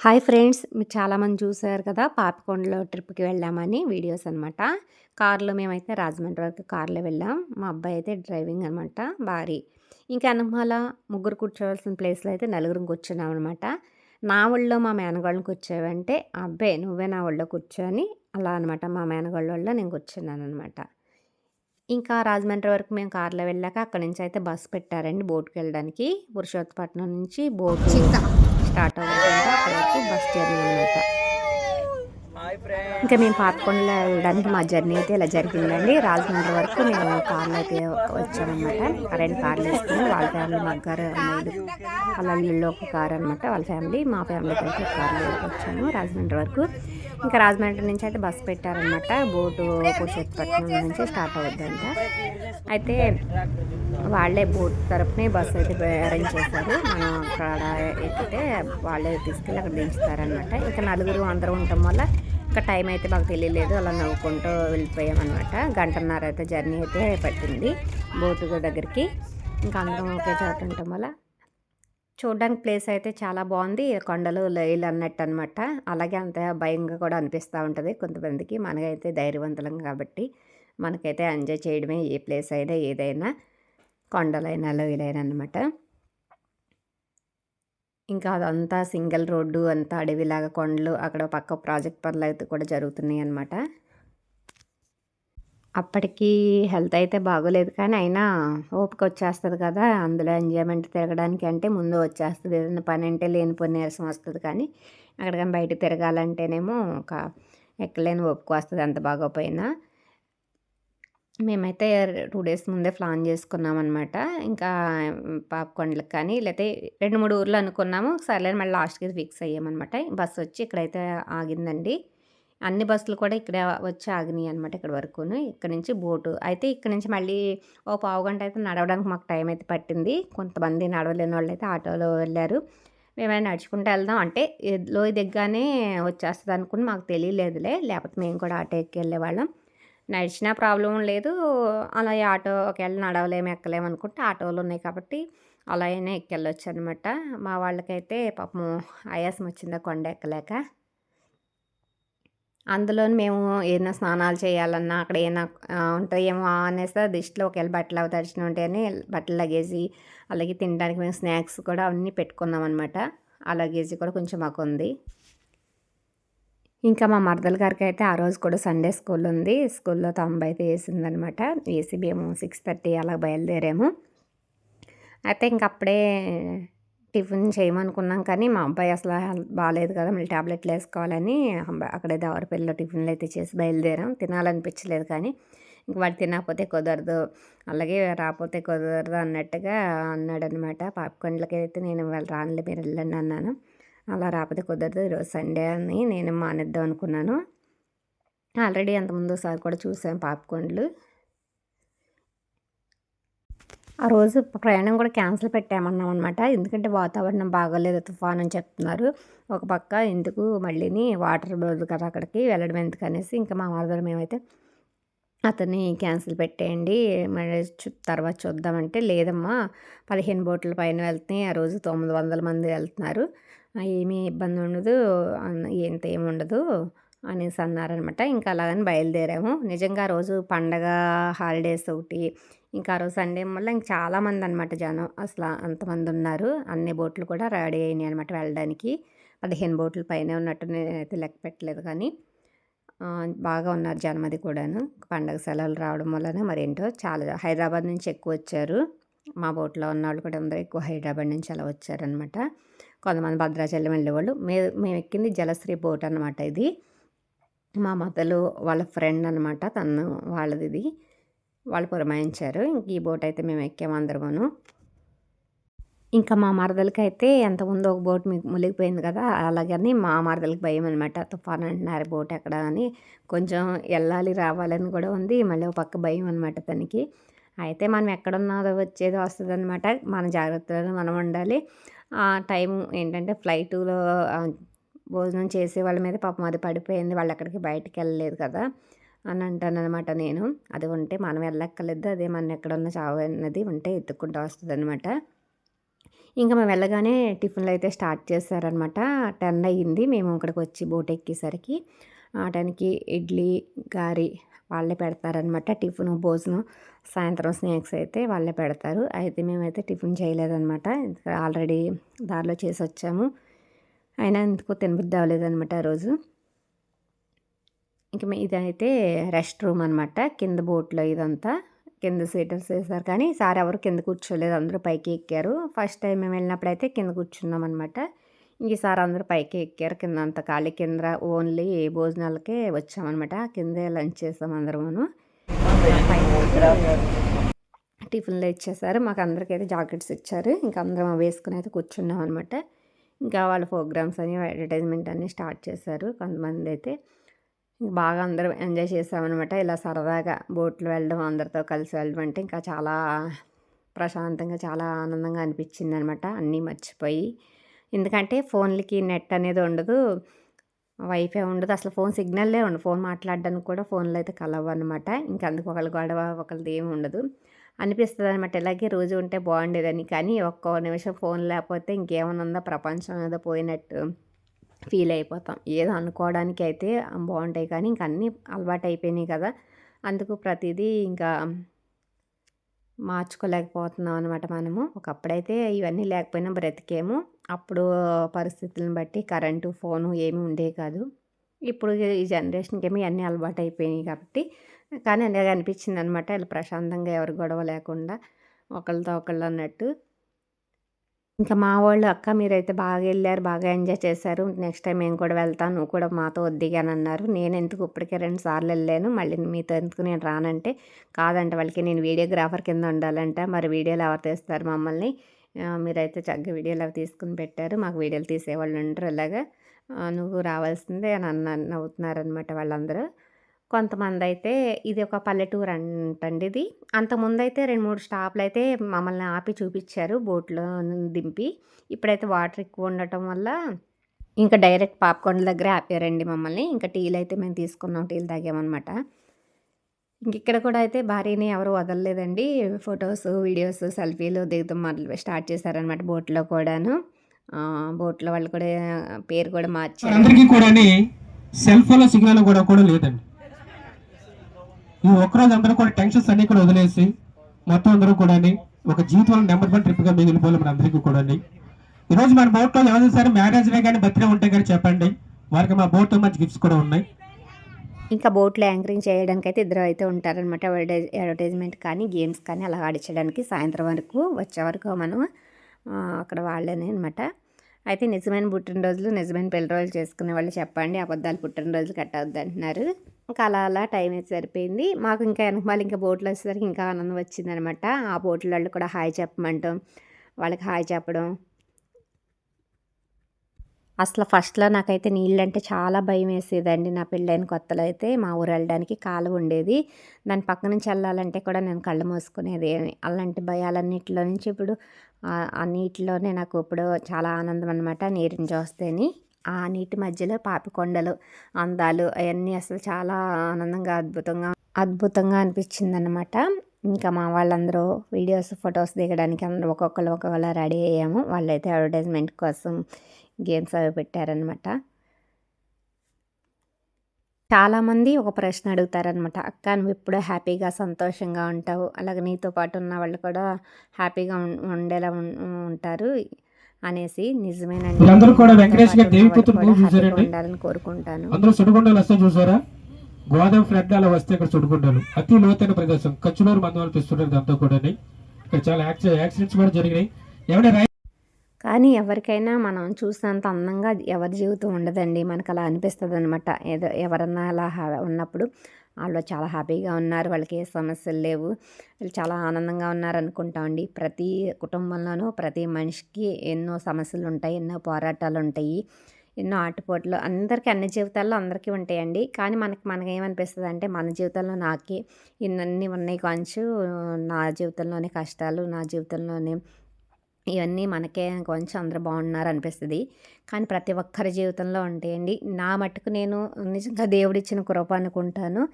Hi friends మీరు చాలామంది చూసారు కదా పాపికొండలో ట్రిప్కి వెళ్ళామని వీడియోస్ అనమాట కార్లో మేమైతే రాజమండ్రి వరకు కార్లో వెళ్ళాం. మా అబ్బాయి అయితే డ్రైవింగ్ అనమాట భారీ. ఇంకా అనమాల ముగ్గురు కూర్చోవలసిన ప్లేస్లో అయితే నలుగురు కూర్చున్నాం అనమాట నా ఒళ్ళో మా మేనగాళ్ళని కూర్చోవంటే అబ్బాయి నువ్వే నా ఒళ్ళో కూర్చొని అలా అనమాట మా మేనగాళ్ళ ఒళ్ళో నేను కూర్చున్నాను అనమాట ఇంకా రాజమండ్రి వరకు మేము కార్లో వెళ్ళాక అక్కడి నుంచి అయితే బస్సు పెట్టారండి బోట్కి వెళ్ళడానికి పురుషోత్తపట్నం నుంచి బోట్ స్టార్ట్ అవ్వకుండా అక్కడ వరకు బస్ జర్నీ అనమాట ఇంకా మేము పాతకొండలో వెళ్ళడానికి మా జర్నీ అయితే ఇలా జరిగిందండి. రాజమండ్రి వరకు మేము కార్లో అయితే వచ్చామన్నమాట. రెండు కార్లు వేసుకుని వాళ్ళ ఫ్యామిలీ మా గారు అమ్మాయిలు వాళ్ళ ఇల్లు ఒక కార్ అనమాట వాళ్ళ ఫ్యామిలీ మా ఫ్యామిలీకి అయితే కార్లో వచ్చాము రాజమండ్రి వరకు. ఇంకా రాజమండ్రి నుంచి అయితే బస్సు పెట్టారనమాట బోటు పురుషోత్పట్నం నుంచి స్టార్ట్ అవుద్దంట. అయితే వాళ్ళే బోట్ తరపునే బస్సు అయితే అరేంజ్ చేశారు. మనం అక్కడ ఎక్కితే వాళ్ళే తీసుకెళ్ళి అక్కడ దించుతారనమాట ఇంకా నలుగురు అందరూ ఉండటం వల్ల ఇంకా టైం అయితే మాకు తెలియలేదు. అలా నవ్వుకుంటూ వెళ్ళిపోయామన్నమాట. గంటన్నర అయితే జర్నీ అయితే పట్టింది బోటు దగ్గరికి. ఇంకా అందరం ఒకే చోట ఉండటం వల్ల చూడడానికి ప్లేస్ అయితే చాలా బాగుంది. కొండలు లైలు అన్నట్టు అనమాట అలాగే అంత భయంగా కూడా అనిపిస్తూ ఉంటుంది. కొంతమందికి మనకైతే ధైర్యవంతులం కాబట్టి మనకైతే ఎంజాయ్ చేయడమే ఏ ప్లేస్ అయినా ఏదైనా కొండలైనా లోయలైనా అనమాట ఇంకా అదంతా సింగిల్ రోడ్డు అంతా అడవిలాగా కొండలు అక్కడ పక్క ప్రాజెక్ట్ పనులు అయితే కూడా జరుగుతున్నాయి అనమాట అప్పటికి హెల్త్ అయితే బాగోలేదు కానీ అయినా ఓపిక వచ్చేస్తుంది కదా అందులో ఎంజాయ్మెంట్ తిరగడానికి అంటే ముందు వచ్చేస్తుంది. ఏదైనా పని అంటే లేనిపోయిన నీరసం వస్తుంది కానీ ఎక్కడికైనా బయట తిరగాలంటేనేమో ఒక ఎక్కలేని ఓపిక వస్తుంది అంత బాగోపోయినా. మేమైతే టూ డేస్ ముందే ప్లాన్ చేసుకున్నాం అనమాట ఇంకా పాపకొండలకు కానీ లేకపోతే రెండు మూడు ఊర్లు అనుకున్నాము. సర్లే మళ్ళీ లాస్ట్కి ఫిక్స్ అయ్యామన్నమాట. బస్సు వచ్చి ఇక్కడైతే ఆగిందండి. అన్ని బస్సులు కూడా ఇక్కడ వచ్చి ఆగినాయి అనమాట ఇక్కడ వరకును. ఇక్కడ నుంచి బోటు. అయితే ఇక్కడ నుంచి మళ్ళీ ఓ పావు గంట అయితే నడవడానికి మాకు టైం అయితే పట్టింది. కొంతమంది నడవలేని వాళ్ళు అయితే ఆటోలో వెళ్ళారు. మేమైనా నడుచుకుంటూ వెళ్దాం అంటే లోయ దిగ్గానే వచ్చేస్తుంది అనుకుని మాకు తెలియలేదులే. లేకపోతే మేము కూడా ఆటో ఎక్కి వెళ్ళేవాళ్ళం. నడిచినా ప్రాబ్లం లేదు. అలా ఆటో ఒకవేళ నడవలేము ఎక్కలేము అనుకుంటే ఆటోలు ఉన్నాయి కాబట్టి అలా అయినా ఎక్కెళ్ళొచ్చు అనమాట మా వాళ్ళకైతే పాపం ఆయాసం వచ్చిందా కొండ ఎక్కలేక. అందులో మేము ఏదైనా స్నానాలు చేయాలన్నా అక్కడ ఏమైనా ఉంటాయేమో అనేసి దిష్టిలో ఒకవేళ బట్టలు అవి తడిచిన ఉంటాయని బట్టలు లగేజీ అలాగే తినడానికి మేము స్నాక్స్ కూడా అన్నీ పెట్టుకున్నాం అనమాట ఆ లగేజీ కూడా కొంచెం మాకు ఉంది. ఇంకా మా మరదల గారికి అయితే ఆ రోజు కూడా సండే స్కూల్ ఉంది. స్కూల్లో తొంభై అయితే వేసిందనమాట వేసి మేము సిక్స్ థర్టీ అలా బయలుదేరాము. అయితే ఇంక అప్పుడే టిఫిన్ చేయమనుకున్నాం కానీ మా అబ్బాయి అసలు బాగాలేదు కదా మళ్ళీ ట్యాబ్లెట్లు వేసుకోవాలని అక్కడే దావరపల్లిలో టిఫిన్లు అయితే చేసి బయలుదేరాం. తినాలనిపించలేదు కానీ ఇంక వాడు తినకపోతే కుదరదు అలాగే రాకపోతే కుదరదు అన్నట్టుగా అన్నాడనమాట పాపకొండలకి అయితే నేను వాళ్ళు రానులే మీరు వెళ్ళండి అన్నాను. అలా రాకపోతే కుదరదు ఈరోజు సండే అని నేను మానేద్దాం అనుకున్నాను. ఆల్రెడీ అంతకుముందు ఒకసారి కూడా చూసాను పాపకొండలు. ఆ రోజు ప్రయాణం కూడా క్యాన్సిల్ పెట్టామన్నాం అనమాట ఎందుకంటే వాతావరణం బాగోలేదు తుఫాన్ అని చెప్తున్నారు. ఒక పక్క ఎందుకు మళ్ళీని వాటర్ లేదు కదా అక్కడికి వెళ్ళడం ఎందుకు అనేసి ఇంకా మా మరదలు మేమైతే అతన్ని క్యాన్సిల్ పెట్టేయండి మరి తర్వాత చూద్దామంటే లేదమ్మా పదిహేను బోట్ల పైన వెళ్తున్నాయి ఆ రోజు తొమ్మిది వందల మంది వెళ్తున్నారు. ఏమీ ఇబ్బంది ఉండదు ఎంత ఏమి ఉండదు. అనేసి అన్నారనమాట. ఇంకా అలాగని బయలుదేరాము. నిజంగా ఆ రోజు పండగ హాలిడేస్ ఒకటి ఇంకా ఆ రోజు సండే వల్ల ఇంక చాలామంది అనమాట జనం. అసలు అంతమంది ఉన్నారు. అన్ని బోట్లు కూడా రెడీ అయినాయి అనమాట వెళ్ళడానికి. పదిహేను బోట్ల పైన ఉన్నట్టు నేనైతే లెక్క పెట్టలేదు కానీ బాగా ఉన్నారు జనం అది కూడాను. పండగ సెలవులు రావడం వలన మరేంటో చాలా హైదరాబాద్ నుంచి ఎక్కువ వచ్చారు. మా బోట్లో ఉన్న వాళ్ళు కూడా అందరూ ఎక్కువ హైదరాబాద్ నుంచి అలా వచ్చారనమాట కొంతమంది భద్రాచలం వెళ్ళేవాళ్ళు. మే మేము ఎక్కింది జలశ్రీ బోట్ అనమాట ఇది. మా మతలు వాళ్ళ ఫ్రెండ్ అనమాట తను వాళ్ళది ఇది వాళ్ళు పురమాయించారు. ఇంక ఈ బోట్ అయితే మేము ఎక్కాము అందరమును. ఇంకా మా మరదలకి అయితే ఎంతముందు ఒక బోట్ మీకు మునిగిపోయింది కదా అలాగని మా మరదలకి భయం అనమాట తుఫాన్ అంటున్నారు బోట్ ఎక్కడ అని. కొంచెం వెళ్ళాలి రావాలని కూడా ఉంది. మళ్ళీ ఒక పక్క భయం అనమాట తనకి. అయితే మనం ఎక్కడున్నదో వచ్చేది వస్తుంది అనమాట మన జాగ్రత్తలో మనం ఉండాలి. ఆ టైం ఏంటంటే ఫ్లైట్లో భోజనం చేసే వాళ్ళ మీద పాపం అది పడిపోయింది. వాళ్ళు ఎక్కడికి బయటికి వెళ్ళలేదు కదా అని అంటానమాట అనమాట నేను. అది ఉంటే మనం వెళ్ళక్కర్లేదు. అదే మన ఎక్కడున్న చావు అన్నది ఉంటే ఎత్తుక్కుంటూ వస్తుంది అనమాట ఇంకా మేము వెళ్ళగానే టిఫిన్లు అయితే స్టార్ట్ చేశారనమాట టెన్ అయ్యింది. మేము ఇక్కడికి వచ్చి బోట్ ఎక్కేసరికి ఆ టైంకి ఇడ్లీ గారి వాళ్ళే పెడతారనమాట టిఫిన్ భోజనం సాయంత్రం స్నాక్స్ అయితే వాళ్ళే పెడతారు. అయితే మేమైతే టిఫిన్ చేయలేదన్నమాట. ఆల్రెడీ దారిలో చేసి వచ్చాము అయినా ఎందుకో తినబుద్ధి అవ్వలేదనమాట ఆ రోజు. ఇంక ఇదైతే రెస్ట్ రూమ్ అనమాట కింద బోట్లో ఇదంతా. కింద సీటర్స్ వేశారు కానీ సార్ ఎవరు కింద కూర్చోలేదు అందరూ పైకి ఎక్కారు. ఫస్ట్ టైం మేము వెళ్ళినప్పుడు అయితే కింద కూర్చున్నాం అనమాట ఇంక సార్ అందరూ పైకి ఎక్కారు కింద అంత ఖాళీ కింద ఓన్లీ భోజనాలకే వచ్చామన్నమాట. కిందే లంచ్ చేసాం అందరమును. టిఫిన్లో ఇచ్చేసారు మాకు అందరికైతే జాకెట్స్ ఇచ్చారు. ఇంకా అందరం వేసుకుని అయితే కూర్చున్నాం అనమాట ఇంకా వాళ్ళ ప్రోగ్రామ్స్ అని అడ్వర్టైజ్మెంట్ అన్నీ స్టార్ట్ చేశారు కొంతమంది అయితే. బాగా అందరూ ఎంజాయ్ చేసామన్నమాట ఇలా సరదాగా బోట్లు వెళ్ళడం అందరితో కలిసి వెళ్ళడం అంటే ఇంకా చాలా ప్రశాంతంగా చాలా ఆనందంగా అనిపించింది అనమాట అన్నీ మర్చిపోయి. ఎందుకంటే ఫోన్లకి నెట్ అనేది ఉండదు వైఫై ఉండదు. అసలు ఫోన్ సిగ్నల్లే ఉండదు. ఫోన్ మాట్లాడడానికి కూడా ఫోన్లో అయితే కలవన్నమాట. అనమాట ఇంకా అందుకు ఒకళ్ళు గొడవ ఒకళ్ళది ఏమి ఉండదు. అనిపిస్తుంది అనమాట ఇలాగే రోజు ఉంటే బాగుండేదని. కానీ ఒక్క నిమిషం ఫోన్ లేకపోతే ఇంకేమైనా ఉందా? ప్రపంచం ఏదో పోయినట్టు ఫీల్ అయిపోతాం. ఏదో అనుకోవడానికి అయితే బాగుంటాయి. కానీ ఇంక అన్నీ అలవాటు అయిపోయినాయి కదా. అందుకు ప్రతిదీ ఇంకా మార్చుకోలేకపోతున్నాం అనమాట మనము. ఒకప్పుడైతే ఇవన్నీ లేకపోయినా బ్రతికేము. అప్పుడు పరిస్థితులను బట్టి కరెంటు ఫోను ఏమీ ఉండేవి కాదు. ఇప్పుడు ఈ జనరేషన్కి ఏమి అన్నీ అలవాటు అయిపోయినాయి కాబట్టి కానీ అలాగే అనిపించింది అనమాట ఇలా ప్రశాంతంగా ఎవరు గొడవ లేకుండా ఒకళ్ళతో ఒకళ్ళు అన్నట్టు. ఇంకా మా వాళ్ళు అక్క మీరైతే బాగా వెళ్ళారు బాగా ఎంజాయ్ చేశారు. నెక్స్ట్ టైం మేము కూడా వెళ్తాను. నువ్వు కూడా మాతో వద్దిగాని అన్నారు. నేను ఎందుకు ఇప్పటికే రెండు సార్లు వెళ్ళాను. మళ్ళీ మీతో ఎందుకు నేను రానంటే కాదంటే. వాళ్ళకి నేను వీడియోగ్రాఫర్ కింద ఉండాలంట. మరి వీడియోలు ఎవరు తీస్తారు మమ్మల్ని? మీరైతే చక్కగా వీడియోలు అవి తీసుకుని పెట్టారు. మాకు వీడియోలు తీసేవాళ్ళు ఉంటారు ఇలాగా. నువ్వు రావాల్సిందే అని అన్న నవ్వుతున్నారనమాట వాళ్ళందరూ. కొంతమంది అయితే ఇది ఒక పల్లెటూరు అంటండి ఇది. అంతకుముందు అయితే రెండు మూడు స్టాప్లు అయితే మమ్మల్ని ఆపి చూపించారు బోట్లో దింపి. ఇప్పుడైతే వాటర్ ఎక్కువ ఉండటం వల్ల ఇంకా డైరెక్ట్ పాప్కార్న్ దగ్గర ఆపారండి మమ్మల్ని. ఇంకా టీలు అయితే మేము తీసుకున్నాం టీలు తాగామన్నమాట. ఇంక ఇక్కడ కూడా అయితే భార్యని ఎవరు వదలలేదండి. ఫొటోస్ వీడియోస్ సెల్ఫీలు దిగుతాం మొదలు స్టార్ట్ చేశారనమాట బోట్లో కూడాను. బోట్లో వాళ్ళు కూడా పేరు కూడా మార్చారు. అందరికీ కూడా సెల్ ఫోన్లో సిగ్నల్ కూడా కూడా లేదండి. ఈ ఒక్కరోజు అందరూ కూడా టెన్షన్స్ అన్ని కూడా వదిలేసి మొత్తం అందరూ కూడా ఒక జీవితంలో నెంబర్ వన్ ట్రిప్గా మిగిలిపోవాలి మన అందరికీ కూడా ఈ రోజు మన బోట్లో ఎవరైనా సరే మ్యారేజ్ కానీ బర్త్డే ఉంటాయి కానీ చెప్పండి. వారికి మా బోట్ మంచి గిఫ్ట్స్ కూడా ఉన్నాయి. ఇంకా బోట్లో యాంకరింగ్ చేయడానికి అయితే ఇద్దరు అయితే ఉంటారనమాట అడ్వర్టైజ్మెంట్ కానీ గేమ్స్ కానీ అలా ఆడించడానికి సాయంత్రం వరకు వచ్చే వరకు మనం అక్కడ వాళ్ళనే అనమాట అయితే నిజమైన పుట్టినరోజులు నిజమైన పెళ్ళి రోజులు చేసుకునే వాళ్ళు చెప్పండి. అబద్ధాలు పుట్టినరోజులు కట్టవద్దు అంటున్నారు. ఇంకా అలా అలా టైం అయితే సరిపోయింది. మాకు ఇంకా వెనకమాలి ఇంకా బోట్లు వచ్చేసరికి ఇంకా ఆనందం వచ్చిందనమాట. ఆ బోట్ల వాళ్ళు కూడా హాయ్ చెప్పమంటాం వాళ్ళకి హాయ్ చెప్పడం. అసలు ఫస్ట్లో నాకైతే నీళ్ళు అంటే చాలా భయం వేసేదండి. నా పెళ్ళైన కొత్తలో అయితే మా ఊరు వెళ్ళడానికి కాలువ ఉండేది. దాని పక్క నుంచి వెళ్ళాలంటే కూడా నేను కళ్ళు మూసుకునేది. అలాంటి భయాలన్నింటిలో నుంచి ఇప్పుడు ఆ నీటిలోనే నాకు ఇప్పుడు చాలా ఆనందం అనమాట నీరుని చూస్తేని. ఆ నీటి మధ్యలో పాపికొండలు అందాలు అవన్నీ అసలు చాలా ఆనందంగా అద్భుతంగా అద్భుతంగా అనిపించింది అనమాట ఇంకా మా వాళ్ళందరూ వీడియోస్ ఫొటోస్ దిగడానికి అందరూ ఒక్కొక్కరు ఒక్కొక్కరు రెడీ అయ్యాము. వాళ్ళైతే అడ్వర్టైజ్మెంట్ కోసం గేమ్స్ అవి పెట్టారనమాట చాలామంది ఒక ప్రశ్న అడుగుతారనమాట అక్క నువ్వు ఎప్పుడూ హ్యాపీగా సంతోషంగా ఉంటావు? అలాగే నీతో పాటు ఉన్న వాళ్ళు కూడా హ్యాపీగా ఉండేలా ఉంటారు. అనేసి నిజమేనండి అందరూ కూడా వెంకటేష్ గారి దేవిపుత్రుడు మూవీ చూసారండి? ఉండాలని కోరుకుంటాను. అందరూ సుడిగుండలు వస్తే చూసారా? గోదావరి ఫ్లడ్ అలా వస్తే ఇక్కడ సుడిగుండలు. అతి లోతైన ప్రదేశం. కచ్చులూరు మందు అనిపిస్తుంటారు దాంతో కూడా ఇక్కడ చాలా యాక్సిడెంట్స్ కూడా జరిగినాయి. ఏమైనా కానీ ఎవరికైనా మనం చూసినంత అందంగా ఎవరి జీవితం ఉండదండి. మనకు అలా అనిపిస్తుంది అనమాట ఏదో ఎవరన్నా అలా ఉన్నప్పుడు వాళ్ళు చాలా హ్యాపీగా ఉన్నారు. వాళ్ళకి ఏ సమస్యలు లేవు. వాళ్ళు చాలా ఆనందంగా ఉన్నారు అనుకుంటామండి ప్రతి కుటుంబంలోనూ ప్రతి మనిషికి ఎన్నో సమస్యలు ఉంటాయి. ఎన్నో పోరాటాలు ఉంటాయి ఎన్నో ఆటపోట్లు. అందరికీ అన్ని జీవితాల్లో అందరికీ ఉంటాయండి. కానీ మనకి మనకి ఏమనిపిస్తుంది అంటే మన జీవితంలో నాకే ఇన్ని ఉన్నాయి కొంచెం. నా జీవితంలోనే కష్టాలు నా జీవితంలోనే ఇవన్నీ మనకే కొంచెం అందరూ బాగున్నారు అనిపిస్తుంది కానీ ప్రతి ఒక్కరి జీవితంలో ఉంటాయండి. నా మట్టుకు నేను నిజంగా దేవుడిచ్చిన కృప అనుకుంటాను.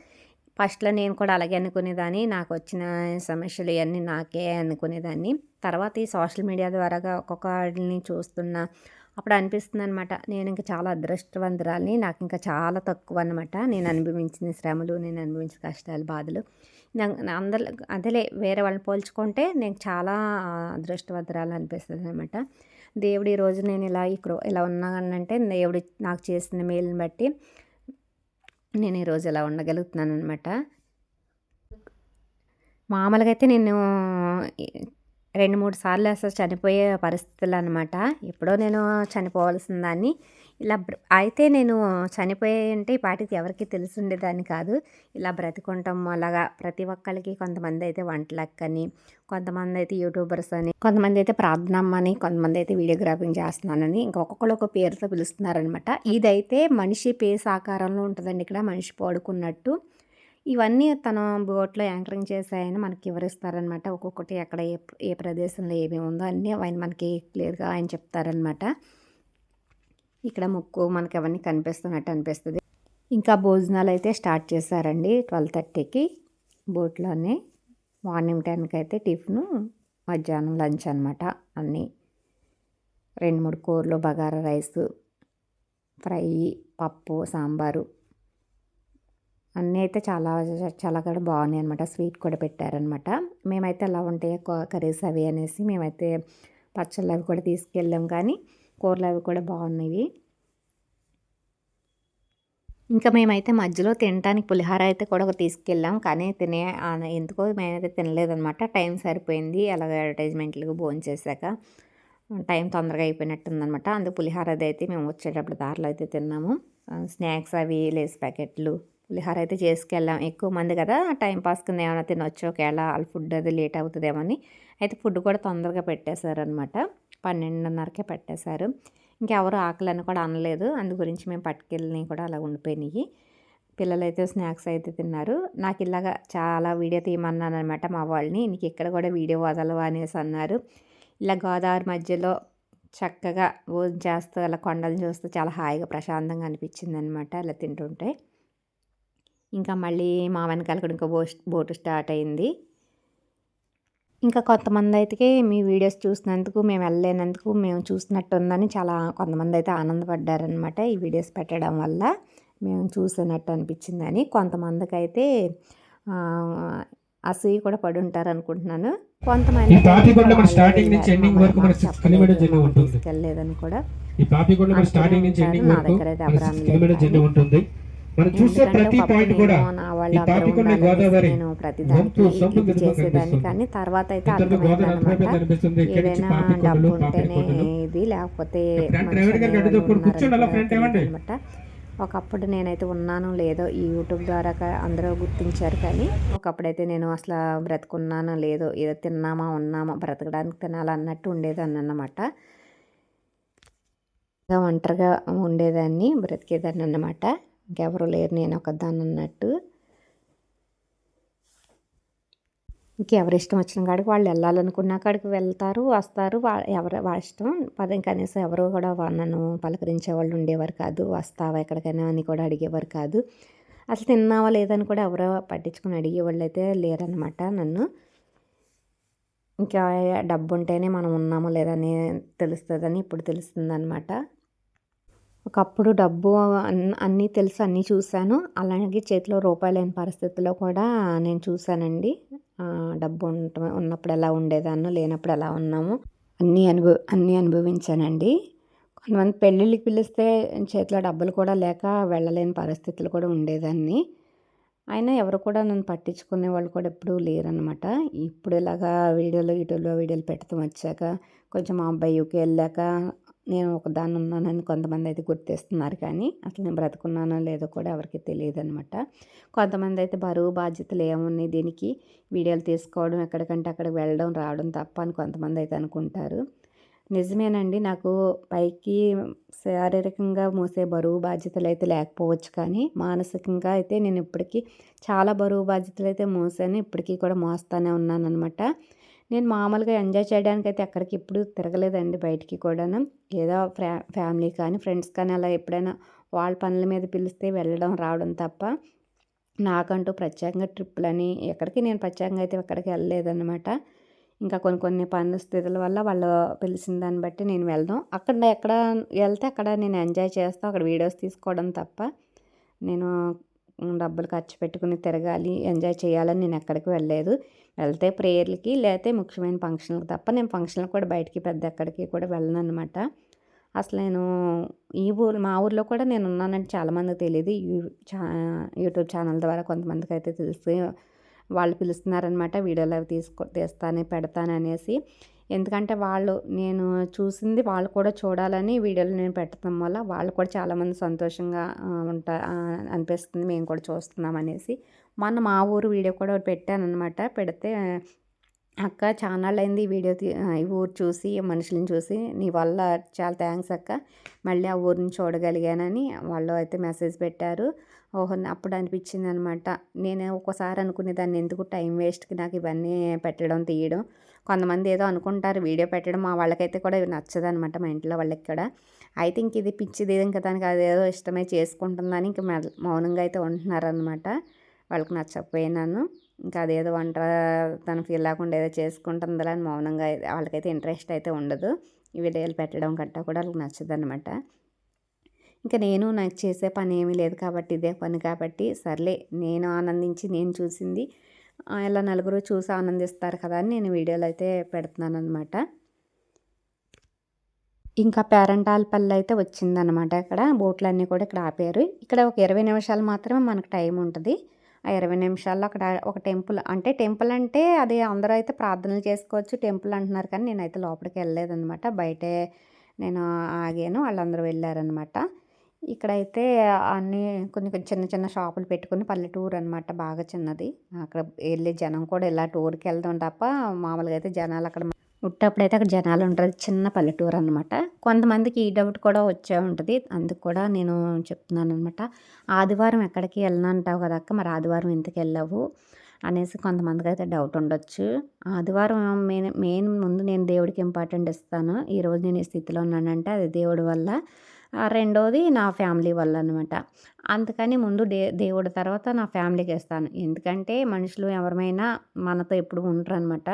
ఫస్ట్లో నేను కూడా అలాగే అనుకునేదాన్ని. నాకు వచ్చిన సమస్యలు ఇవన్నీ నాకే అనుకునేదాన్ని. తర్వాత ఈ సోషల్ మీడియా ద్వారాగా ఒక్కొక్కరిని చూస్తున్నా అప్పుడు అనిపిస్తుంది అనమాట నేను ఇంకా చాలా అదృష్టవంతురాలని నాకు ఇంకా చాలా తక్కువ అనమాట నేను అనుభవించిన శ్రమలు నేను అనుభవించిన కష్టాలు బాధలు. అందరు అదేలే వేరే వాళ్ళని పోల్చుకుంటే నేను చాలా అదృష్టవంతురాలు అనిపిస్తుంది అనమాట దేవుడు ఈరోజు నేను ఇలా ఇక్కడ ఇలా ఉన్నానంటే దేవుడు నాకు చేసిన మేలుని బట్టి నేను ఈరోజు ఇలా ఉండగలుగుతున్నాను అనమాట మామూలుగా అయితే నేను రెండు మూడు సార్లు అసలు చనిపోయే పరిస్థితులు అనమాట ఎప్పుడో నేను చనిపోవాల్సిన దాన్ని. ఇలా అయితే నేను చనిపోయే అంటే ఈ పాటికి ఎవరికి తెలిసిండేదాన్ని కాదు. ఇలా బ్రతికుంటాం అలాగా. ప్రతి ఒక్కరికి కొంతమంది అయితే వంటలక్కని కొంతమంది అయితే యూట్యూబర్స్ అని కొంతమంది అయితే ప్రార్థనమ్మ అని కొంతమంది అయితే వీడియోగ్రాఫింగ్ చేస్తున్నానని ఇంకొకళ్ళు ఒక పేరుతో పిలుస్తున్నారనమాట. ఇదైతే మనిషి పేస్ ఆకారంలో ఉంటుందండి ఇక్కడ. మనిషి పడుకున్నట్టు. ఇవన్నీ తన బోట్లో యాంకరింగ్ చేసాయని మనకి వివరిస్తారనమాట ఒక్కొక్కటి ఎక్కడ ఏ ఏ ప్రదేశంలో ఏమేమి ఉందో అన్నీ ఆయన మనకి క్లియర్గా ఆయన చెప్తారనమాట. ఇక్కడ ముక్కు మనకి అవన్నీ కనిపిస్తున్నట్టు అనిపిస్తుంది. ఇంకా భోజనాలు అయితే స్టార్ట్ చేశారండి ట్వెల్వ్ థర్టీకి బోట్లోనే. మార్నింగ్ టెన్కి అయితే టిఫిన్ మధ్యాహ్నం లంచ్ అనమాట అన్నీ. రెండు మూడు కూరలు బగారా రైస్ ఫ్రై పప్పు సాంబారు. అన్నీ అయితే చాలా చాలా కూడా బాగున్నాయి అనమాట స్వీట్ కూడా పెట్టారనమాట మేమైతే అలా ఉంటాయి కర్రీస్ అవి అనేసి మేమైతే పచ్చళ్ళు అవి కూడా తీసుకెళ్ళాం కానీ కూరలు అవి కూడా బాగున్నాయి. ఇంకా మేమైతే మధ్యలో తినడానికి పులిహార అయితే కూడా ఒక తీసుకెళ్ళాం కానీ తినే ఎందుకో మేమైతే తినలేదనమాట టైం సరిపోయింది. అలాగే అడ్వర్టైజ్మెంట్లకు భోజనం చేశాక టైం తొందరగా అయిపోయినట్టుందనమాట అందుకు పులిహార అయితే మేము వచ్చేటప్పుడు దారిలో అయితే తిన్నాము. స్నాక్స్ అవి లేస్ ప్యాకెట్లు పులిహార అయితే చేసుకెళ్ళాం. ఎక్కువ మంది కదా టైం పాస్ కింద ఏమైనా తినొచ్చు. ఒకవేళ వాళ్ళ ఫుడ్ అది లేట్ అవుతుందేమో అని అయితే ఫుడ్ కూడా తొందరగా పెట్టేశారనమాట పన్నెండున్నరకే పెట్టేశారు. ఇంకెవరు ఆకలి కూడా అనలేదు. అందు గురించి మేము పట్టుకెళ్ళినవి కూడా అలా ఉండిపోయినాయి. పిల్లలైతే స్నాక్స్ అయితే తిన్నారు. నాకు ఇలాగా చాలా వీడియో తీయమన్నాను అనమాట మా వాళ్ళని. నీకు ఇక్కడ కూడా వీడియో వదలవా? అనేసి అన్నారు. ఇలా గోదావరి మధ్యలో చక్కగా భోజనం చేస్తూ అలా కొండలు చూస్తూ చాలా హాయిగా ప్రశాంతంగా అనిపించింది అనమాట అలా తింటుంటే. ఇంకా మళ్ళీ మా వెనకాల కూడా ఇంకో బోటు స్టార్ట్ అయింది. ఇంకా కొంతమంది అయితే మీ వీడియోస్ చూసినందుకు మేము వెళ్ళలేనందుకు మేము చూసినట్టు ఉందని చాలా కొంతమంది అయితే ఆనందపడ్డారనమాట ఈ వీడియోస్ పెట్టడం వల్ల. మేము చూసినట్టు అనిపించిందని కొంతమందికి అయితే అసూయ కూడా పడి ఉంటారు అనుకుంటున్నాను కొంతమంది వెళ్ళలేదని కూడా నుంచి ఎండింగ్ వరకు ఉంటుంది. మనం చూసే ప్రతి పాయింట్ కూడా ఈ పాపికొండ గోదావరి వంతు సొంపు చేసేదాన్ని కానీ తర్వాత అయితే అర్థమైంది ఏదైనా డబ్బు ఉంటేనే ఇది లేకపోతే అనమాట ఒకప్పుడు నేనైతే ఉన్నాను లేదో ఈ యూట్యూబ్ ద్వారా అందరూ గుర్తించారు కానీ ఒకప్పుడైతే నేను అసలు బ్రతుకున్నానో లేదో ఏదో తిన్నామా ఉన్నామా బ్రతకడానికి తినాలన్నట్టు ఉండేదాన్ని అన్నమాట. ఒంటరిగా ఉండేదాన్ని బ్రతికేదాన్ని అన్నమాట. ఇంకెవరు లేరు నేను ఒకదాన్ని అన్నట్టు. ఇంకెవరి ఇష్టం వచ్చిన కాడికి వాళ్ళు వెళ్ళాలనుకున్న కాడికి వెళ్తారు వస్తారు. ఎవరు వాళ్ళ ఇష్టం. పదం కనీసం ఎవరు కూడా నన్ను పలకరించే వాళ్ళు ఉండేవారు కాదు. వస్తావా ఎక్కడికైనా అని కూడా అడిగేవారు కాదు. అసలు తిన్నావా లేదని కూడా ఎవరో పట్టించుకుని అడిగేవాళ్ళు అయితే లేరనమాట నన్ను. ఇంకా డబ్బు ఉంటేనే మనం ఉన్నామో లేదని తెలుస్తుందని ఇప్పుడు తెలుస్తుంది అనమాట ఒకప్పుడు డబ్బు అన్నీ తెలుసు అన్నీ చూశాను. అలాగే చేతిలో రూపాయలు లేని పరిస్థితుల్లో కూడా నేను చూశానండి. డబ్బు ఉండటం ఉన్నప్పుడు ఎలా ఉండేదాన్నో లేనప్పుడు ఎలా ఉన్నాము అన్నీ అనుభవ అన్నీ అనుభవించానండి. కొంతమంది పెళ్ళిళ్ళకి పిలిస్తే చేతిలో డబ్బులు కూడా లేక వెళ్ళలేని పరిస్థితులు కూడా ఉండేదాన్ని. అయినా ఎవరు కూడా నన్ను పట్టించుకునే వాళ్ళు కూడా ఎప్పుడూ లేరనమాట ఇప్పుడు ఇలాగా వీడియోలు యూట్యూబ్లో వీడియోలు పెడతాం వచ్చాక కొంచెం మా అబ్బాయి యూకే వెళ్ళాక నేను ఒకదాన్ని ఉన్నానని కొంతమంది అయితే గుర్తిస్తున్నారు కానీ అసలు నేను బ్రతుకున్నానో లేదో కూడా ఎవరికి తెలియదు అనమాట కొంతమంది అయితే బరువు బాధ్యతలు ఏమున్నాయి దీనికి? వీడియోలు తీసుకోవడం ఎక్కడికంటే అక్కడికి వెళ్ళడం రావడం తప్ప అని కొంతమంది అయితే అనుకుంటారు. నిజమేనండి నాకు పైకి శారీరకంగా మోసే బరువు బాధ్యతలు అయితే లేకపోవచ్చు కానీ మానసికంగా అయితే నేను ఇప్పటికీ చాలా బరువు బాధ్యతలు అయితే మోసాను ఇప్పటికీ కూడా మోస్తానే ఉన్నాను అనమాట నేను మామూలుగా ఎంజాయ్ చేయడానికి అయితే ఎక్కడికి ఎప్పుడు తిరగలేదండి బయటికి కూడాను. ఏదో ఫ్యా ఫ్యామిలీ కానీ ఫ్రెండ్స్ కానీ అలా ఎప్పుడైనా వాళ్ళ పనుల మీద పిలిస్తే వెళ్ళడం రావడం తప్ప నాకంటూ ప్రత్యేకంగా ట్రిప్పులని ఎక్కడికి నేను ప్రత్యేకంగా అయితే ఎక్కడికి వెళ్ళలేదన్నమాట. ఇంకా కొన్ని కొన్ని పరిస్థితుల వల్ల వాళ్ళు పిలిచిన దాన్ని బట్టి నేను వెళ్దాం అక్కడ ఎక్కడ వెళ్తే అక్కడ నేను ఎంజాయ్ చేస్తూ అక్కడ వీడియోస్ తీసుకోవడం తప్ప నేను డబ్బులు ఖర్చు పెట్టుకుని తిరగాలి ఎంజాయ్ చేయాలని నేను ఎక్కడికి వెళ్ళలేదు. వెళ్తే ప్రేయర్లకి లేకపోతే ముఖ్యమైన ఫంక్షన్లకు తప్ప నేను ఫంక్షన్లకు కూడా బయటికి పెద్ద ఎక్కడికి కూడా వెళ్ళను అనమాట అసలు నేను ఈ ఊరు మా ఊర్లో కూడా నేను ఉన్నానంటే చాలామందికి తెలియదు చా యూట్యూబ్ ఛానల్ ద్వారా కొంతమందికి అయితే తెలుసు. వాళ్ళు పిలుస్తున్నారనమాట వీడియోలు అవి తీసుకో తీస్తాను పెడతాను అనేసి. ఎందుకంటే వాళ్ళు నేను చూసింది వాళ్ళు కూడా చూడాలని వీడియోలు నేను పెట్టడం వల్ల వాళ్ళు కూడా చాలామంది సంతోషంగా ఉంటా అనిపిస్తుంది. మేము కూడా చూస్తున్నాం అనేసి. మొన్న మా ఊరు వీడియో కూడా పెట్టాను అనమాట పెడితే అక్క ఛానల్ అయింది ఈ వీడియో ఈ ఊరు చూసి మనుషులను చూసి నీ వల్ల చాలా థ్యాంక్స్ అక్క. మళ్ళీ ఆ ఊరిని చూడగలిగానని వాళ్ళు అయితే మెసేజ్ పెట్టారు. ఓహో అప్పుడు అనిపించింది అనమాట నేను ఒక్కోసారి అనుకునేదాన్ని ఎందుకు టైం వేస్ట్కి నాకు ఇవన్నీ పెట్టడం తీయడం. కొంతమంది ఏదో అనుకుంటారు వీడియో పెట్టడం మా వాళ్ళకైతే కూడా నచ్చదు అనమాట మా ఇంట్లో వాళ్ళకి కూడా. అయితే ఇంక ఇది పిచ్చిది ఇంకా దానికి అదేదో ఇష్టమే చేసుకుంటుందని ఇంక మౌనంగా అయితే ఉంటున్నారనమాట వాళ్ళకి నచ్చకపోయినాను. ఇంకా అదేదో వంట తను ఫీల్ లేకుండా ఏదో చేసుకుంటుందిలా అని మౌనంగా వాళ్ళకైతే ఇంట్రెస్ట్ అయితే ఉండదు. ఈ వీడియోలు పెట్టడం గట్టా కూడా వాళ్ళకి నచ్చదు అనమాట ఇంకా నేను నాకు చేసే పని ఏమీ లేదు కాబట్టి ఇదే పని కాబట్టి సర్లే నేను ఆనందించి నేను చూసింది ఇలా నలుగురు చూసి ఆనందిస్తారు కదా అని నేను వీడియోలు అయితే పెడుతున్నాను అనమాట ఇంకా పేరంటాలపల్లి అయితే వచ్చిందనమాట ఇక్కడ బోట్లన్నీ కూడా ఇక్కడ ఆపారు. ఇక్కడ ఒక ఇరవై నిమిషాలు మాత్రమే మనకు టైం ఉంటుంది. ఆ ఇరవై నిమిషాల్లో అక్కడ ఒక టెంపుల్ అంటే టెంపుల్ అంటే అది అందరూ అయితే ప్రార్థనలు చేసుకోవచ్చు టెంపుల్ అంటున్నారు కానీ నేనైతే లోపలికి వెళ్ళలేదనమాట బయటే నేను ఆగాను వాళ్ళందరూ వెళ్ళారనమాట ఇక్కడైతే అన్నీ కొన్ని కొన్ని చిన్న చిన్న షాపులు పెట్టుకుని పల్లెటూరు అనమాట బాగా చిన్నది. అక్కడ వెళ్ళే జనం కూడా ఇలా టూర్కి వెళ్తాం తప్ప మామూలుగా అయితే జనాలు అక్కడ ఉట్టప్పుడైతే అక్కడ జనాలు ఉంటారు చిన్న పల్లెటూరు అనమాట కొంతమందికి ఈ డౌట్ కూడా వచ్చే ఉంటుంది. అందుకు కూడా నేను చెప్తున్నాను అనమాట ఆదివారం ఎక్కడికి వెళ్ళనంటావు కదా అక్క మరి ఆదివారం ఎందుకు వెళ్ళావు? అనేసి కొంతమందికి అయితే డౌట్ ఉండొచ్చు. ఆదివారం మెయిన్ మెయిన్ ముందు నేను దేవుడికి ఇంపార్టెంట్ ఇస్తాను. ఈరోజు నేను ఈ స్థితిలో ఉన్నానంటే అది దేవుడి వల్ల. రెండోది నా ఫ్యామిలీ వల్ల అనమాట అందుకని ముందు దే దేవుడి తర్వాత నా ఫ్యామిలీకి ఇస్తాను. ఎందుకంటే మనుషులు ఎవరమైనా మనతో ఎప్పుడు ఉండరు అనమాట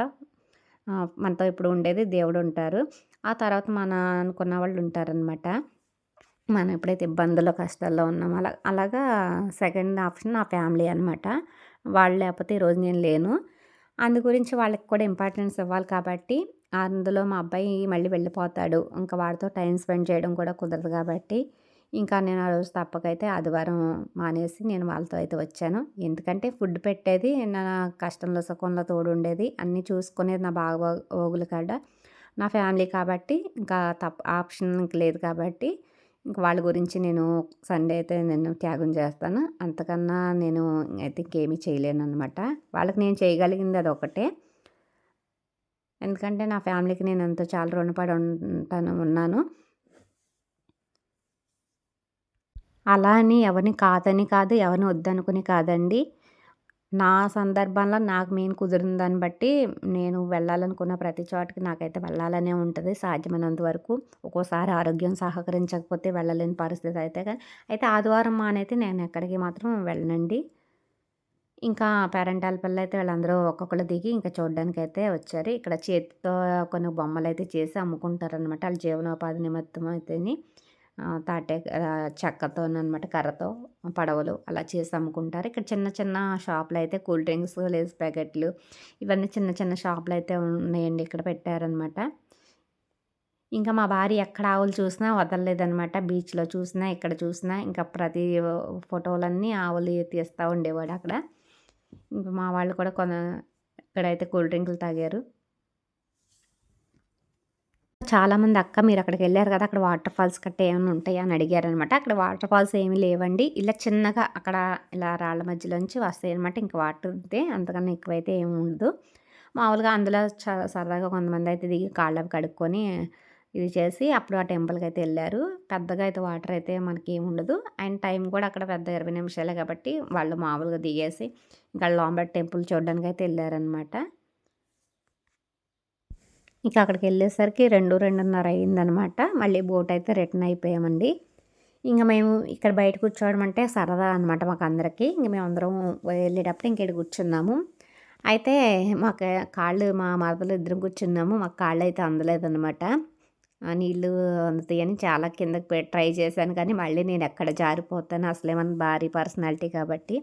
మనతో ఇప్పుడు ఉండేది దేవుడు ఉంటారు. ఆ తర్వాత మన అనుకున్న వాళ్ళు ఉంటారనమాట మనం ఎప్పుడైతే ఇబ్బందుల్లో కష్టాల్లో ఉన్నామో అలా అలాగా సెకండ్ ఆప్షన్ నా ఫ్యామిలీ అనమాట వాళ్ళు లేకపోతే ఈరోజు నేను లేను. అందు గురించి వాళ్ళకి కూడా ఇంపార్టెన్స్ ఇవ్వాలి కాబట్టి అందులో మా అబ్బాయి మళ్ళీ వెళ్ళిపోతాడు. ఇంకా వాడితో టైం స్పెండ్ చేయడం కూడా కుదరదు కాబట్టి ఇంకా నేను ఆ రోజు తప్పకైతే ఆదివారం మానేసి నేను వాళ్ళతో అయితే వచ్చాను. ఎందుకంటే ఫుడ్ పెట్టేది నా కష్టంలో సుఖంలో తోడు ఉండేది అన్నీ చూసుకునేది నా బాగా ఓగులు కాడ. నా ఫ్యామిలీ కాబట్టి ఇంకా తప్ప ఆప్షన్ లేదు కాబట్టి ఇంక వాళ్ళ గురించి నేను సండే అయితే నేను త్యాగం చేస్తాను. అంతకన్నా నేను అయితే ఇంకేమీ చేయలేను అనమాట వాళ్ళకి నేను చేయగలిగింది అది ఒకటే. ఎందుకంటే నా ఫ్యామిలీకి నేను ఎంతో చాలా రుణపడి ఉంటాను ఉన్నాను. అలా అని ఎవరిని కాదని కాదు ఎవరిని వద్దనుకుని కాదండి. నా సందర్భంలో నాకు మెయిన్ కుదిరిన దాన్ని బట్టి నేను వెళ్ళాలనుకున్న ప్రతి చోటకి నాకైతే వెళ్ళాలనే ఉంటుంది సాధ్యమైనంత వరకు. ఒక్కోసారి ఆరోగ్యం సహకరించకపోతే వెళ్ళలేని పరిస్థితి అయితే కానీ అయితే ఆదివారం మానైతే నేను ఎక్కడికి మాత్రం వెళ్ళనండి. ఇంకా పేరెంటాల పిల్లలు అయితే వీళ్ళందరూ ఒక్కొక్కరు దిగి ఇంకా చూడడానికి అయితే వచ్చారు. ఇక్కడ చేతితో కొన్ని బొమ్మలు అయితే చేసి అమ్ముకుంటారనమాట వాళ్ళ జీవనోపాధి నిమిత్తం అయితేని. తాటే చెక్కతో అనమాట కర్రతో పడవలు అలా చేసి అమ్ముకుంటారు. ఇక్కడ చిన్న చిన్న షాపులు అయితే కూల్ డ్రింక్స్ లేస్ ప్యాకెట్లు ఇవన్నీ చిన్న చిన్న షాపులు అయితే ఉన్నాయండి ఇక్కడ పెట్టారనమాట ఇంకా మా భార్య ఎక్కడ ఆవులు చూసినా వదలలేదనమాట బీచ్లో చూసినా ఇక్కడ చూసినా ఇంకా ప్రతి ఫోటోలన్నీ ఆవులు తీస్తూ ఉండేవాడు అక్కడ. ఇంకా మా వాళ్ళు కూడా కొన ఇక్కడైతే కూల్ డ్రింకులు తాగారు. చాలామంది అక్క మీరు అక్కడికి వెళ్ళారు కదా అక్కడ వాటర్ ఫాల్స్ కట్ట ఏమైనా ఉంటాయా అని అడిగారనమాట అక్కడ వాటర్ ఫాల్స్ ఏమి లేవండి. ఇలా చిన్నగా అక్కడ ఇలా రాళ్ళ మధ్యలోంచి వస్తాయి అనమాట ఇంకా వాటర్ ఉంటే అంతకన్నా ఎక్కువైతే ఏమి ఉండదు. మామూలుగా అందులో సరదాగా కొంతమంది అయితే దిగి కాళ్ళవి కడుక్కొని ఇది చేసి అప్పుడు ఆ టెంపుల్కి అయితే వెళ్ళారు. పెద్దగా అయితే వాటర్ అయితే మనకి ఏమి ఉండదు. అండ్ టైం కూడా అక్కడ పెద్ద ఇరవై నిమిషాలే కాబట్టి వాళ్ళు మామూలుగా దిగేసి ఇంకా లాంబెట్ టెంపుల్ చూడడానికి అయితే వెళ్ళారనమాట ఇక అక్కడికి వెళ్ళేసరికి రెండు రెండున్నర అయిందనమాట. మళ్ళీ బోట్ అయితే రిటర్న్ అయిపోయామండి. ఇంకా మేము ఇక్కడ బయట కూర్చోవడం అంటే సరదా అనమాట మాకు అందరికీ ఇంక మేము అందరం వెళ్ళేటప్పుడు ఇంకేడు ఇక్కడ కూర్చున్నాము. అయితే మాకు కాళ్ళు మా మరదలు ఇద్దరం కూర్చున్నాము. మాకు కాళ్ళు అయితే అందలేదన్నమాట నీళ్ళు అందుతాయని చాలా కిందకి ట్రై చేశాను కానీ మళ్ళీ నేను ఎక్కడ జారిపోతాను? అసలేమన్నా భారీ పర్సనాలిటీ కాబట్టి.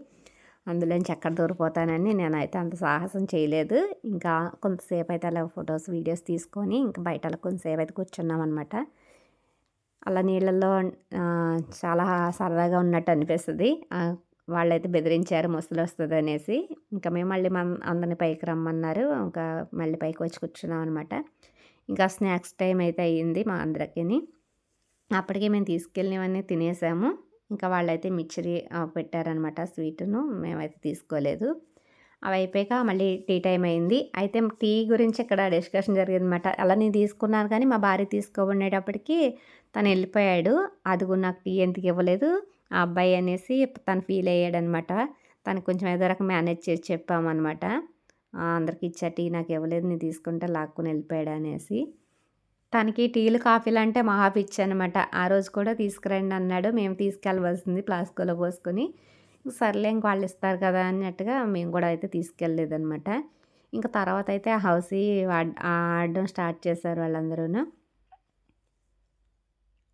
అందులోంచి ఎక్కడ దూరిపోతానని నేనైతే అంత సాహసం చేయలేదు. ఇంకా కొంతసేపు అయితే అలా ఫొటోస్ వీడియోస్ తీసుకొని ఇంకా బయట అలా కొంతసేపు అయితే కూర్చున్నాం అనమాట అలా నీళ్ళల్లో చాలా సరదాగా ఉన్నట్టు అనిపిస్తుంది. వాళ్ళైతే బెదిరించారు ముసలి వస్తుంది అనేసి ఇంకా మేము మళ్ళీ మన అందరిని పైకి రమ్మన్నారు. ఇంకా మళ్ళీ పైకి వచ్చి కూర్చున్నాం అనమాట ఇంకా స్నాక్స్ టైం అయితే అయ్యింది మా అందరికీ అప్పటికే మేము తీసుకెళ్ళినవన్నీ తినేసాము. ఇంకా వాళ్ళైతే మిక్చరీ పెట్టారనమాట స్వీట్ను. మేమైతే తీసుకోలేదు. అవి అయిపోయాక మళ్ళీ టీ టైం అయింది. అయితే టీ గురించి ఇక్కడ డిస్కషన్ జరిగింది అనమాట అలా నేను తీసుకున్నాను కానీ మా భార్య తీసుకోబడేటప్పటికి తను వెళ్ళిపోయాడు. అదిగో నాకు టీ ఎందుకు ఇవ్వలేదు. ఆ అబ్బాయి అనేసి తను ఫీల్ అయ్యాడనమాట తను కొంచెం ఏదో రకం మేనేజ్ చేసి చెప్పామన్నమాట. అందరికి ఇచ్చా టీ నాకు ఇవ్వలేదు. నేను తీసుకుంటే లాక్కుని వెళ్ళిపోయాడు అనేసి. తనకి టీలు కాఫీలు అంటే మహా పిచ్చి అనమాట ఆ రోజు కూడా తీసుకురండి అన్నాడు. మేము తీసుకెళ్ళవలసింది ప్లాస్కోలో పోసుకొని. సర్లే ఇంక వాళ్ళు ఇస్తారు కదా అన్నట్టుగా మేము కూడా అయితే తీసుకెళ్ళలేదన్నమాట. ఇంకా తర్వాత అయితే ఆ ఆడడం స్టార్ట్ చేశారు వాళ్ళందరూ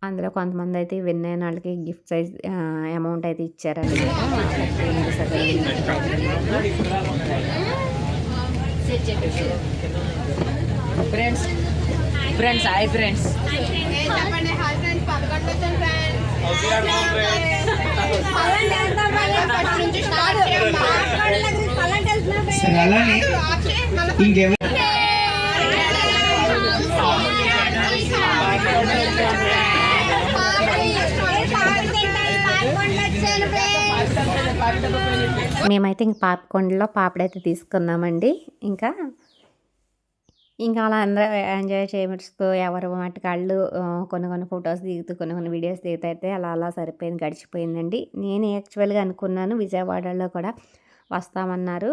అందులో కొంతమంది అయితే విన్ అయిన వాళ్ళకి గిఫ్ట్ సైజ్ అమౌంట్ అయితే ఇచ్చారనమాట ఫ్రెండ్స్ ఫ్రెండ్స్ హాయ్ ఫ్రెండ్స్ మేమైతే ఇంక పాపకొండలో పాపడైతే తీసుకున్నామండి. ఇంకా ఇంకా అలా అందరూ ఎంజాయ్ చేయమడుస్తూ ఎవరు మట్టుకాళ్ళు కొన్ని కొన్ని ఫొటోస్ దిగుతూ కొన్ని కొన్ని వీడియోస్ దిగుతూ అయితే అలా అలా సరిపోయింది గడిచిపోయిందండి. నేను యాక్చువల్గా అనుకున్నాను విజయవాడలో కూడా వస్తామన్నారు.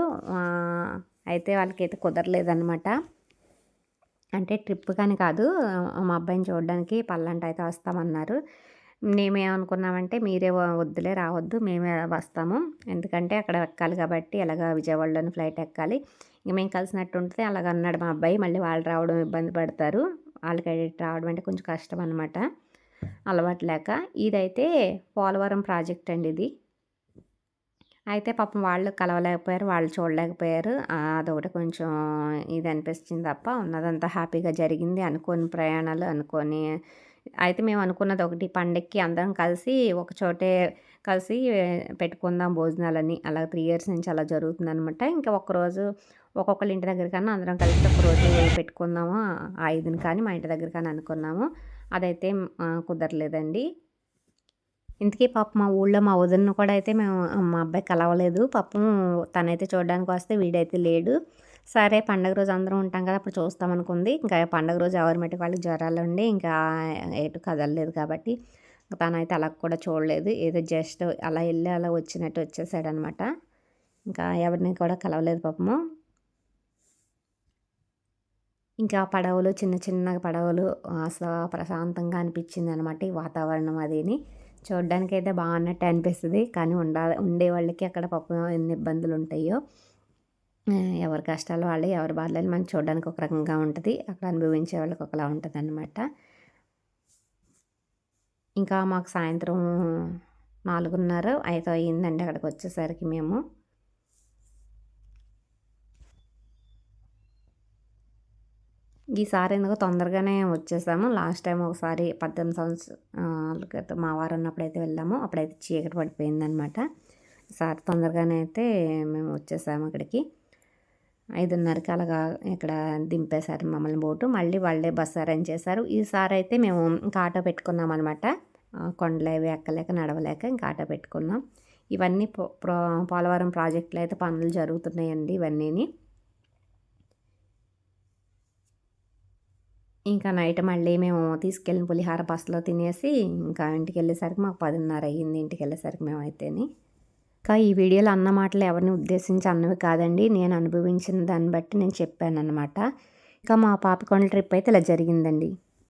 అయితే వాళ్ళకైతే కుదరలేదన్నమాట. అంటే ట్రిప్ కానీ కాదు మా అబ్బాయిని చూడడానికి పల్లంట అయితే వస్తామన్నారు. మేమేమనుకున్నామంటే మీరే వద్దులే రావద్దు మేమే వస్తాము. ఎందుకంటే అక్కడ ఎక్కాలి కాబట్టి ఎలాగ విజయవాడలోని ఫ్లైట్ ఎక్కాలి. ఇంక మేము కలిసినట్టు ఉంటే అలాగ అన్నాడు మా అబ్బాయి. మళ్ళీ వాళ్ళు రావడం ఇబ్బంది పడతారు. వాళ్ళకి ఎడిట్ రావడం అంటే కొంచెం కష్టం అనమాట అలవాటు లేక. ఇదైతే పోలవరం ప్రాజెక్ట్ అండి ఇది. అయితే పాపం వాళ్ళు కలవలేకపోయారు. వాళ్ళు చూడలేకపోయారు. అదొకటి కొంచెం ఇది అనిపించింది తప్ప ఉన్నదంతా హ్యాపీగా జరిగింది. అనుకోని ప్రయాణాలు అనుకోని అయితే మేము అనుకున్నది ఒకటి. పండక్కి అందరం కలిసి ఒక చోటే కలిసి పెట్టుకుందాం భోజనాలని. అలా త్రీ ఇయర్స్ నుంచి అలా జరుగుతుంది అనమాట ఇంకా ఒక్కరోజు ఒక్కొక్కరి ఇంటి దగ్గర కన్నా అందరం కలిసి ఒక రోజు పెట్టుకుందాము ఐదుని కానీ మా ఇంటి దగ్గర కానీ అనుకున్నాము. అదైతే కుదరలేదండి. ఇంతకీ పాప మా ఊళ్ళో మా వదిన కూడా అయితే మేము మా అబ్బాయి కలవలేదు. పాపం తనైతే చూడడానికి వస్తే వీడైతే లేడు. సరే పండగ రోజు అందరం ఉంటాం కదా అప్పుడు చూస్తాం అనుకుంది. ఇంకా పండగ రోజు ఎవరి మట్టి వాళ్ళకి జ్వరాలు ఉండి ఇంకా ఎటు కదలలేదు కాబట్టి తనైతే అలా కూడా చూడలేదు. ఏదో జస్ట్ అలా వెళ్ళి అలా వచ్చినట్టు వచ్చేసాడనమాట. ఇంకా ఎవరిని కూడా కలవలేదు పాపము. ఇంకా పడవలు చిన్న చిన్న పడవలు అసలు ప్రశాంతంగా అనిపించింది అనమాట ఈ వాతావరణం అదిని. చూడడానికి అయితే బాగున్నట్టు అనిపిస్తుంది. కానీ ఉండాలి ఉండే వాళ్ళకి అక్కడ పాపం ఎన్ని ఇబ్బందులు ఉంటాయో ఎవరి కష్టాలు వాళ్ళు ఎవరి బాధలు మనం చూడడానికి ఒక రకంగా ఉంటుంది. అక్కడ అనుభవించే వాళ్ళకి ఒకలా ఉంటుంది అనమాట ఇంకా మాకు సాయంత్రం నాలుగున్నర ఐదు అయ్యిందండి అక్కడికి వచ్చేసరికి మేము. ఈసారి ఎందుకో తొందరగానే వచ్చేసాము. లాస్ట్ టైం ఒకసారి పద్దెనిమిది సంవత్సరాల క్రితం మా వారు ఉన్నప్పుడైతే వెళ్ళాము. అప్పుడైతే చీకటి పడిపోయిందనమాట ఈసారి తొందరగానే అయితే మేము వచ్చేసాము అక్కడికి. ఐదున్నరకి అలాగా ఇక్కడ దింపేశారు మమ్మల్ని బోటు. మళ్ళీ వాళ్ళే బస్సు అరేంజ్ చేశారు. ఈసారి అయితే మేము ఇంకా ఆటో పెట్టుకున్నాం అనమాట కొండలు అవి ఎక్కలేక నడవలేక ఇంకా ఆటో పెట్టుకున్నాం. ఇవన్నీ పో- పోలవరం ప్రాజెక్టులు అయితే పనులు జరుగుతున్నాయండి ఇవన్నీని. ఇంకా నైట్ మళ్ళీ మేము తీసుకెళ్ళిన పులిహార బస్సులో తినేసి ఇంకా ఇంటికి వెళ్ళేసరికి మాకు పదిన్నర అయ్యింది ఇంటికి వెళ్ళేసరికి మేము అయితేని ఇంకా ఈ వీడియోలో అన్న మాటలు ఎవరిని ఉద్దేశించి అన్నవి కాదండి నేను అనుభవించిన దాన్ని బట్టి నేను చెప్పాను అనమాట ఇంకా మా పాపకొండ ట్రిప్ అయితే ఇలా జరిగిందండి.